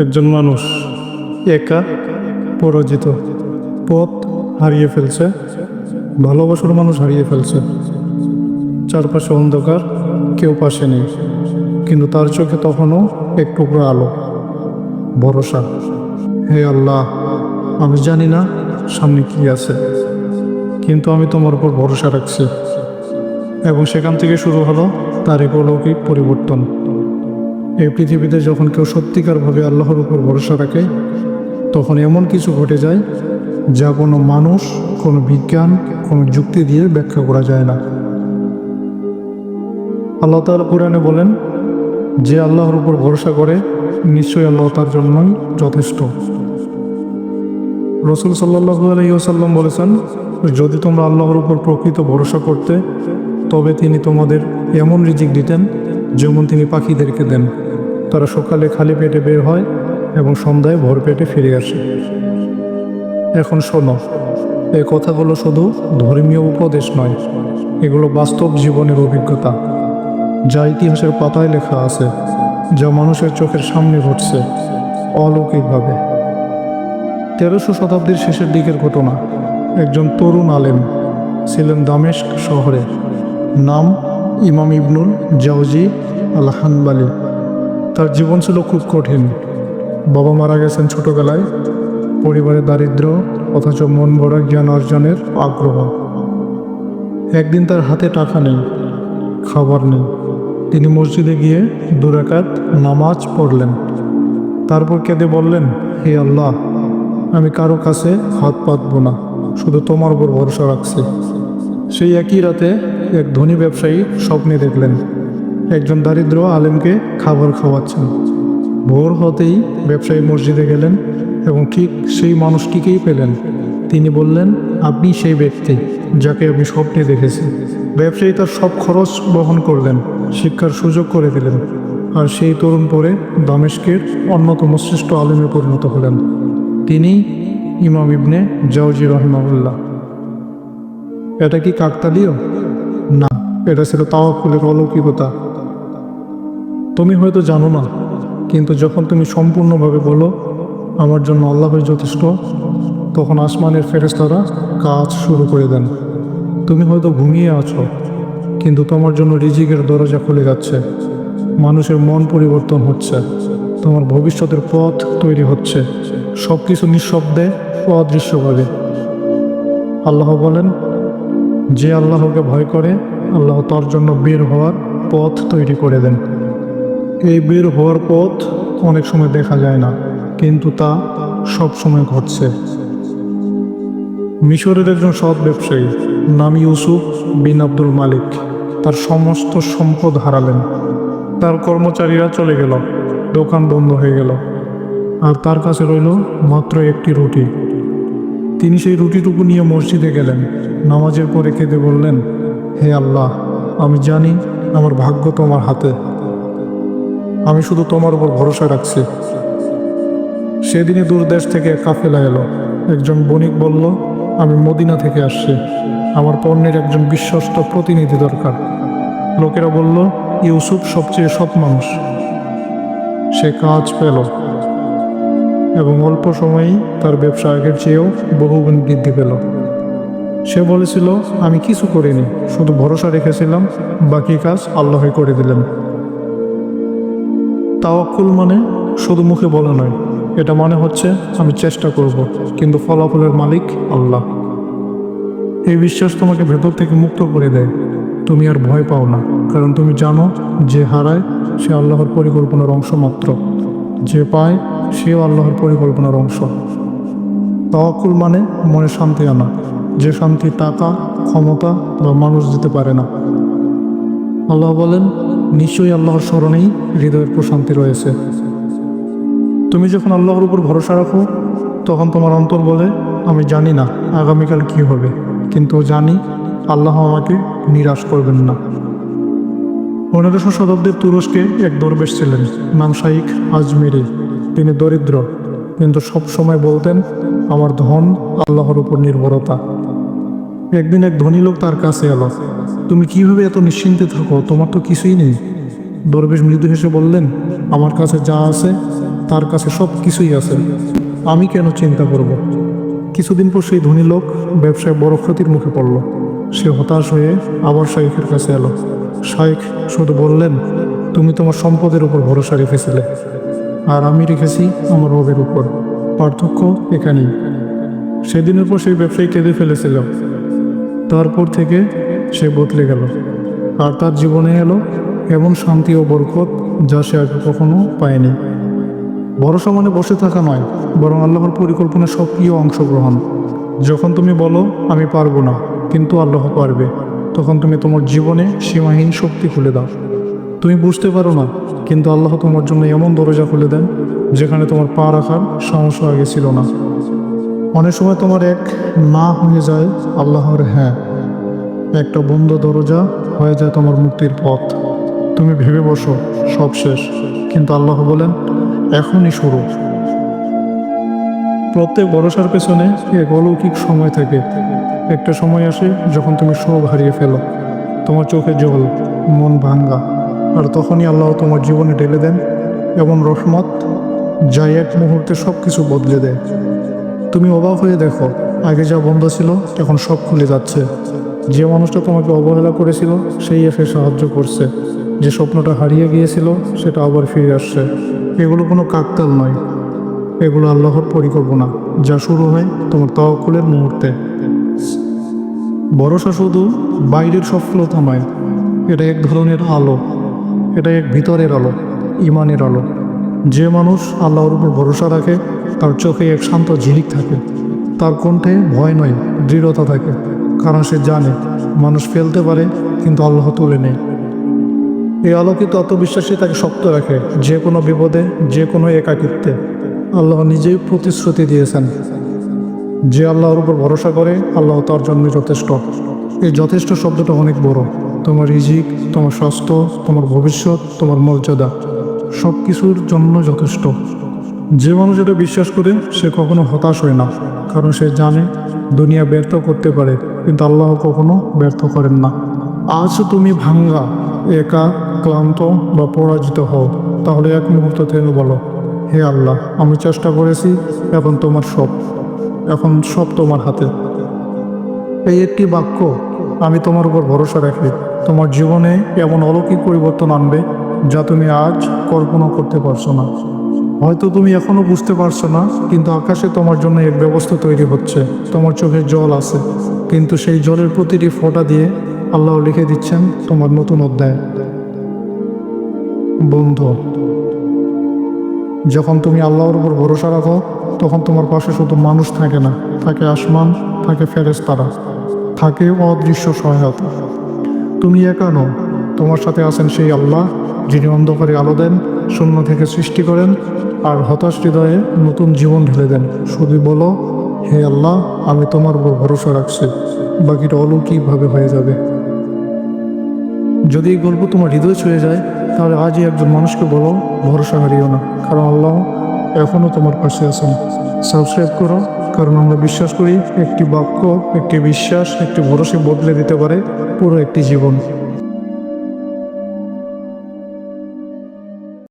একজন মানুষ একা, পরাজিত। পথ হারিয়ে ফেলছে, ভালোবাসার মানুষ হারিয়ে ফেলছে। চারপাশে অন্ধকার, কেউ পাশে নেই। কিন্তু তার চোখে তখনও এক টুকরো আলো, ভরসা। হে আল্লাহ, আমি জানি না সামনে কি আছে, কিন্তু আমি তোমার উপর ভরসা রাখছি। এবং সেখান থেকে শুরু হলো তার অলৌকিক পরিবর্তন। এই পৃথিবীতে যখন কেউ সত্যিকারভাবে আল্লাহর উপর ভরসা রাখে, তখন এমন কিছু ঘটে যায় যা কোনো মানুষ, কোনো বিজ্ঞান, কোনো যুক্তি দিয়ে ব্যাখ্যা করা যায় না। আল্লাহ তাআলা কোরআনে বলেন, যে আল্লাহর উপর ভরসা করে, নিশ্চয়ই আল্লাহ তার জন্যই যথেষ্ট। রসুল সাল্লাহ আলাইসাল্লাম বলেছেন, যদি তোমরা আল্লাহর উপর প্রকৃত ভরসা করতে, তবে তিনি তোমাদের এমন রিজিক দিতেন, যেমন তিনি পাখিদেরকে দেন। তারা সকালে খালি পেটে বের হয় এবং সন্ধ্যায় ভর পেটে ফিরে আসে। এখন শোনো, এই কথাগুলো শুধু ধর্মীয় উপদেশ নয়, এগুলো বাস্তব জীবনের অভিজ্ঞতা। যা ইতিহাসের পাতায় লেখা আছে, যা মানুষের চোখের সামনে ঘটছে, অলৌকিকভাবে। তেরোশো শতাব্দীর শেষের দিকের ঘটনা, একজন তরুণ আলেম ছিলেন দামেস্ক শহরে, নাম ইমাম ইবনুল জাউজি আল হানবালি তার জীবন ছিল খুব কঠিন। বাবা মারা গেছেন ছোটবেলায়। পরিবারের দারিদ্র, অথচ মন ভরা জ্ঞান অর্জনের আগ্রহ। একদিন তার হাতে টাকা নেই, খাবার নেই। তিনি মসজিদে গিয়ে দুরাকাত নামাজ পড়লেন। তারপর কেঁদে বললেন, হে আল্লাহ, আমি কারও কাছে হাত পাতব না, শুধু তোমার উপর ভরসা রাখছি। সেই একই রাতে এক ধনী ব্যবসায়ী স্বপ্নে দেখলেন। একজন দারিদ্র আলেমকে খাবার খাওয়াচ্ছেন। ভোর হতেই ব্যবসায়ী মসজিদে গেলেন এবং ঠিক সেই মানুষটিকেই পেলেন। তিনি বললেন, আপনি সেই ব্যক্তি যাকে আমি স্বপ্নে দেখেছি ব্যবসায়ী তার সব খরচ বহন করলেন, শিক্ষার সুযোগ করে দিলেন আর সেই তরুণ পরে দামেস্কের অন্যতম শ্রেষ্ঠ আলেমে পরিণত হলেন। তিনি ইমাম ইবনে জাউজি রহমাউল্লাহ এটা কি কাকতালীয়? না, এটা ছিল তাওয়াক্কুলের অলৌকিকতা। তুমি হয়তো জানো না, কিন্তু যখন তুমি সম্পূর্ণভাবে বলো, আমার জন্য আল্লাহই যথেষ্ট, তখন আসমানের ফেরেস্তারা কাজ শুরু করে দেন। তুমি হয়তো ঘুমিয়ে আছো, কিন্তু তোমার জন্য রিজিকের দরজা খুলে যাচ্ছে। মানুষের মন পরিবর্তন হচ্ছে, তোমার ভবিষ্যতের পথ তৈরি হচ্ছে। সব কিছু নিঃশব্দে অদৃশ্যভাবে। আল্লাহ বলেন, যে আল্লাহকে ভয় করে, আল্লাহ তার জন্য বের হওয়ার পথ তৈরি করে দেন। এই বের হওয়ার পথ অনেক সময় দেখা যায় না, কিন্তু তা সব সময় ঘটছে। মিশরের একজন সৎ ব্যবসায়ী নাম ইউসুফ বিন আব্দুল মালিক তার সমস্ত সম্পদ হারালেন। তার কর্মচারীরা চলে গেল, দোকান বন্ধ হয়ে গেল, আর তার কাছে রইল মাত্র একটি রুটি। তিনি সেই রুটিটুকু নিয়ে মসজিদে গেলেন, নামাজের পরে কেঁদে বললেন, হে আল্লাহ, আমি জানি আমার ভাগ্য তোমার হাতে। আমি শুধু তোমার উপর ভরসা রাখছি। সেদিনই দূর দেশ থেকে কাফেলা এলো। একজন বণিক বলল, আমি মদিনা থেকে আসছি। আমার পণ্যের একজন বিশ্বস্ত প্রতিনিধি দরকার। লোকেরা বলল, ইউসুফ সবচেয়ে সৎ মানুষ। সে কাজ পেল এবং অল্প সময়েই তার ব্যবসা আগের চেয়েও বহুগুণ বৃদ্ধি পেল। সে বলেছিল, আমি কিছু করিনি, শুধু ভরসা রেখেছিলাম, বাকি কাজ আল্লাহই করে দিলেন। তাওয়াক্কুল মানে শুধু মুখে বলা নয়। এটা মনে হচ্ছে আমি চেষ্টা করব, কিন্তু ফলাফলের মালিক আল্লাহ। এই বিশ্বাস তোমাকে ভেতর থেকে মুক্ত করে দেয়। তুমি আর ভয় পাও না, কারণ তুমি জানো যে হারায় সে আল্লাহর পরিকল্পনার অংশ মাত্র। যে পায় সেও আল্লাহর পরিকল্পনার অংশ। তাওয়াক্কুল মানে মনে শান্তি আনা, যে শান্তি টাকা, ক্ষমতা বা মানুষ দিতে পারে না। আল্লাহ বলেন নিশ্চয়ই আল্লাহর স্মরণেই হৃদয়ের প্রশান্তি রয়েছে। তুমি যখন আল্লাহর উপর ভরসা রাখো, তখন তোমার অন্তর বলে, আমি জানি না আগামীকাল কি হবে। কিন্তু জানি আল্লাহ আমাকে নিরাশ করবেন না। পনেরোশো শতাব্দীর তুরস্কে এক দরবেশ ছিলেন, নাম শাইখ আজমিরি। তিনি দরিদ্র, কিন্তু সব সময় বলতেন, আমার ধন আল্লাহর উপর নির্ভরতা। একদিন এক ধনী লোক তার কাছে এলো, তুমি কীভাবে এত নিশ্চিন্তে থাকো? তোমার তো কিছুই নেই। দরবেশ মৃদু হেসে বললেন, আমার কাছে যা আছে, তার কাছে সব কিছুই আছে। আমি কেন চিন্তা করব। কিছুদিন পর সেই ধনী লোক ব্যবসায় বড় ক্ষতির মুখে পড়ল। সে হতাশ হয়ে আবার শাইখের কাছে এলো। শাইখ শুধু বললেন, তুমি তোমার সম্পদের উপর ভরসা রেখেছিলে, আর আমি রেখেছি আমার রবের উপর। পার্থক্য এখানেই। সেদিনের পর সেই ব্যবসায়ী কেঁদে ফেলেছিল। তারপর থেকে সে বদলে গেল। আর তার জীবনে এলো এমন শান্তি ও বরকত যা সে আগে কখনো পায়নি। ভরসা মানে বসে থাকা নয়, বরং আল্লাহর পরিকল্পনার সক্রিয় অংশগ্রহণ। যখন তুমি বলো, আমি পারব না, কিন্তু আল্লাহ পারবে, তখন তুমি তোমার জীবনে সীমাহীন শক্তি খুলে দাও। তুমি বুঝতে পারো না, কিন্তু আল্লাহ তোমার জন্য এমন দরজা খুলে দেন, যেখানে তোমার পা রাখার সাহস আগে ছিল না। অনেক সময় তোমার এক না হয়ে যায়, আল্লাহর হ্যাঁ। একটা বন্ধ দরজা হয়ে যায় তোমার মুক্তির পথ। তুমি ভেবে বসো, সব শেষ। কিন্তু আল্লাহ বলেন, এখনই শুরু। প্রত্যেক ভরসার পেছনে এক অলৌকিক সময় থাকে। একটা সময় আসে যখন তুমি সব হারিয়ে ফেলো। তোমার চোখে জল, মন ভাঙ্গা। আর তখনই আল্লাহ তোমার জীবনে ঢেলে দেন এমন রহমত, যা এক মুহূর্তে সব কিছু বদলে দেয়। তুমি অবাক হয়ে দেখো, আগে যা বন্ধ ছিল, এখন সব খুলে যাচ্ছে। যে মানুষটা তোমাকে অবহেলা করেছিল, সেই এসে সাহায্য করছে। যে স্বপ্নটা হারিয়ে গিয়েছিল, সেটা আবার ফিরে আসছে। এগুলো কোনো কাকতাল নয়। এগুলো আল্লাহর পরিকল্পনা, যা শুরু হয় তোমার তওয়াক্কুলের মুহূর্তে। ভরসা শুধু বাইরের সফলতা নয়, এটা এক ধরনের আলো, এটা এক ভিতরের আলো, ইমানের আলো। যে মানুষ আল্লাহর উপর ভরসা রাখে তার চোখে এক শান্ত ঝিলিক থাকে। তার কণ্ঠে ভয় নয়, দৃঢ়তা থাকে। কারণ সে জানে, মানুষ ফেলতে পারে, কিন্তু আল্লাহ তুলে নেয়। এই আলোকিত আত্মবিশ্বাসী তাকে শক্ত রাখে, যে কোনো বিপদে, যে কোনো একাকিত্বে। আল্লাহ নিজেই প্রতিশ্রুতি দিয়েছেন। যে আল্লাহর উপর ভরসা করে, আল্লাহ তার জন্য যথেষ্ট। এই যথেষ্ট শব্দটা অনেক বড়। তোমার রিজিক, তোমার স্বাস্থ্য, তোমার ভবিষ্যৎ, তোমার মর্যাদা সব কিছুর জন্য যথেষ্ট। যে মানুষ এটা বিশ্বাস করে, সে কখনো হতাশ হয় না, কারণ সে জানে দুনিয়া ব্যর্থ করতে পারে, কিন্তু আল্লাহ কখনো ব্যর্থ করেন না। আজ তুমি ভাঙ্গা, একা, ক্লান্ত বা পরাজিত হও, তাহলে এক মুহূর্ত থেমে বলো, হে আল্লাহ, আমি চেষ্টা করেছি, এখন তোমার সব, এখন সব তোমার হাতে। এই একটি বাক্য আমি তোমার উপর ভরসা রাখি, তোমার জীবনে এমন অলৌকিক পরিবর্তন আনবে যা তুমি আজ কল্পনা করতে পারছ না। হয়তো তুমি এখনও বুঝতে পারছ না, কিন্তু আকাশে তোমার জন্য এক ব্যবস্থা তৈরি হচ্ছে। তোমার চোখে জল আছে, কিন্তু সেই জলের প্রতিটি ফোঁটা দিয়ে আল্লাহ লিখে দিচ্ছেন তোমার নতুন অধ্যায়। বন্ধু, যখন তুমি আল্লাহর উপর ভরসা রাখো, তখন তোমার পাশে শুধু মানুষ থাকে না, থাকে আসমান, থাকে ফেরেশতারা, থাকে অদৃশ্য সহায়তা তুমি একা নও, তোমার সাথে আছেন সেই আল্লাহ, যিনি অন্ধকারে আলো দেন, শূন্য থেকে সৃষ্টি করেন আর হতাশ হৃদয়ে নতুন জীবন ঢেলে দেন। শুধু বলো, হে আল্লাহ, আমি তোমার উপর ভরসা রাখছি। বাকিটা অলৌকিকভাবে হয়ে যাবে। যদি এই গল্প তোমার হৃদয় ছুঁয়ে যায়, তাহলে আজই একজন মানুষকে বলো, ভরসা হারিও না। কারণ আল্লাহ এখনও তোমার পাশে আছেন। সাবস্ক্রাইব করো, কারণ আমরা বিশ্বাস করি, একটি বাক্য, একটি বিশ্বাস, একটি ভরসা বদলে দিতে পারে পুরো একটি জীবন।